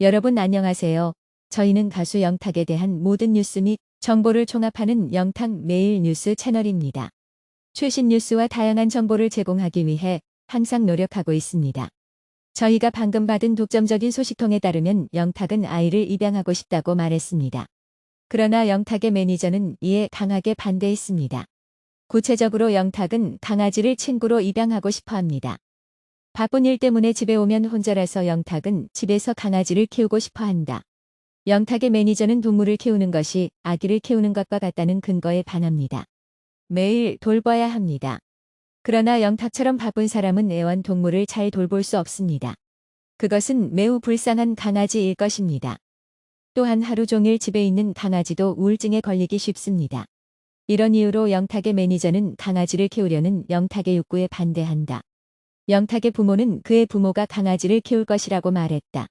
여러분 안녕하세요. 저희는 가수 영탁에 대한 모든 뉴스 및 정보를 종합하는 영탁 매일 뉴스 채널입니다. 최신 뉴스와 다양한 정보를 제공하기 위해 항상 노력하고 있습니다. 저희가 방금 받은 독점적인 소식통에 따르면 영탁은 아이를 입양하고 싶다고 말했습니다. 그러나 영탁의 매니저는 이에 강하게 반대했습니다. 구체적으로 영탁은 강아지를 친구로 입양하고 싶어 합니다. 바쁜 일 때문에 집에 오면 혼자라서 영탁은 집에서 강아지를 키우고 싶어 한다. 영탁의 매니저는 동물을 키우는 것이 아기를 키우는 것과 같다는 근거에 반합니다. 매일 돌봐야 합니다. 그러나 영탁처럼 바쁜 사람은 애완동물을 잘 돌볼 수 없습니다. 그것은 매우 불쌍한 강아지일 것입니다. 또한 하루 종일 집에 있는 강아지도 우울증에 걸리기 쉽습니다. 이런 이유로 영탁의 매니저는 강아지를 키우려는 영탁의 욕구에 반대한다. 영탁의 부모는 그의 부모가 강아지를 키울 것이라고 말했다.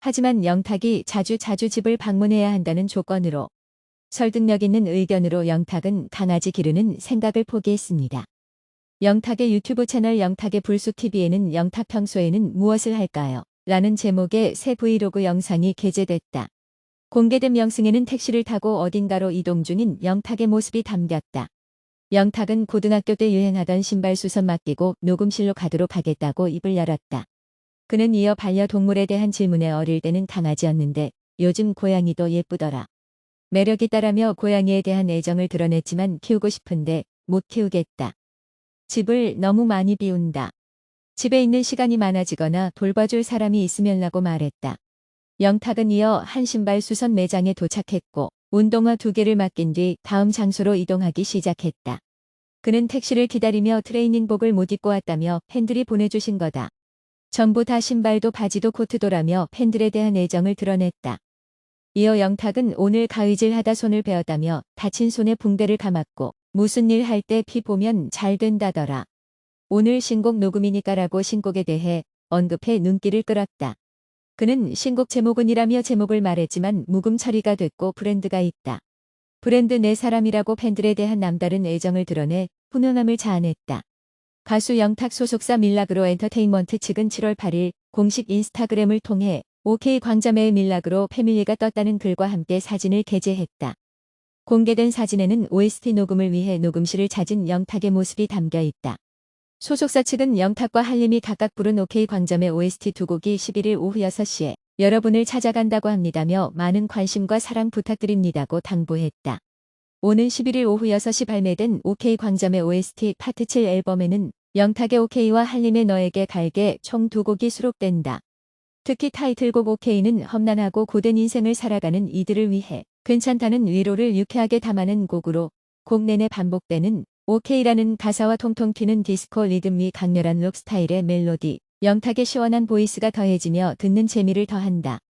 하지만 영탁이 자주 자주 집을 방문해야 한다는 조건으로 설득력 있는 의견으로 영탁은 강아지 기르는 생각을 포기했습니다. 영탁의 유튜브 채널 영탁의 불쑥TV에는 영탁 평소에는 무엇을 할까요? 라는 제목의 새 브이로그 영상이 게재됐다. 공개된 명승에는 택시를 타고 어딘가로 이동 중인 영탁의 모습이 담겼다. 영탁은 고등학교 때 유행하던 신발 수선 맡기고 녹음실로 가도록 하겠다고 입을 열었다. 그는 이어 반려동물에 대한 질문에 어릴 때는 강아지였는데 요즘 고양이도 예쁘더라. 매력 있다라며 고양이에 대한 애정을 드러냈지만 키우고 싶은데 못 키우겠다. 집을 너무 많이 비운다. 집에 있는 시간이 많아지거나 돌봐줄 사람이 있으면라고 말했다. 영탁은 이어 한 신발 수선 매장에 도착했고 운동화 두 개를 맡긴 뒤 다음 장소로 이동하기 시작했다. 그는 택시를 기다리며 트레이닝복을 못 입고 왔다며 팬들이 보내주신 거다. 전부 다 신발도 바지도 코트도라며 팬들에 대한 애정을 드러냈다. 이어 영탁은 오늘 가위질하다 손을 베었다며 다친 손에 붕대를 감았고 무슨 일 할 때 피 보면 잘 된다더라. 오늘 신곡 녹음이니까라고 신곡에 대해 언급해 눈길을 끌었다. 그는 신곡 제목은이라며 제목을 말했지만 묵음 처리가 됐고 브랜드가 있다. 브랜드 내 사람이라고 팬들에 대한 남다른 애정을 드러내 훈훈함을 자아냈다. 가수 영탁 소속사 밀락으로 엔터테인먼트 측은 7월 8일 공식 인스타그램을 통해 OK 광자매의 밀락으로 패밀리가 떴다는 글과 함께 사진을 게재했다. 공개된 사진에는 OST 녹음을 위해 녹음실을 찾은 영탁의 모습이 담겨 있다. 소속사 측은 영탁과 한림이 각각 부른 OK 광점의 OST 두 곡이 11일 오후 6시에 여러분을 찾아간다고 합니다며 많은 관심과 사랑 부탁드립니다고 당부했다. 오는 11일 오후 6시 발매된 OK 광점의 OST 파트 7 앨범에는 영탁의 OK와 한림의 너에게 갈게 총 두 곡이 수록된다. 특히 타이틀곡 OK는 험난하고 고된 인생을 살아가는 이들을 위해 괜찮다는 위로를 유쾌하게 담아낸 곡으로 곡 내내 반복되는 OK라는 가사와 통통 튀는 디스코 리듬이 강렬한 록 스타일의 멜로디, 영탁의 시원한 보이스가 더해지며 듣는 재미를 더한다.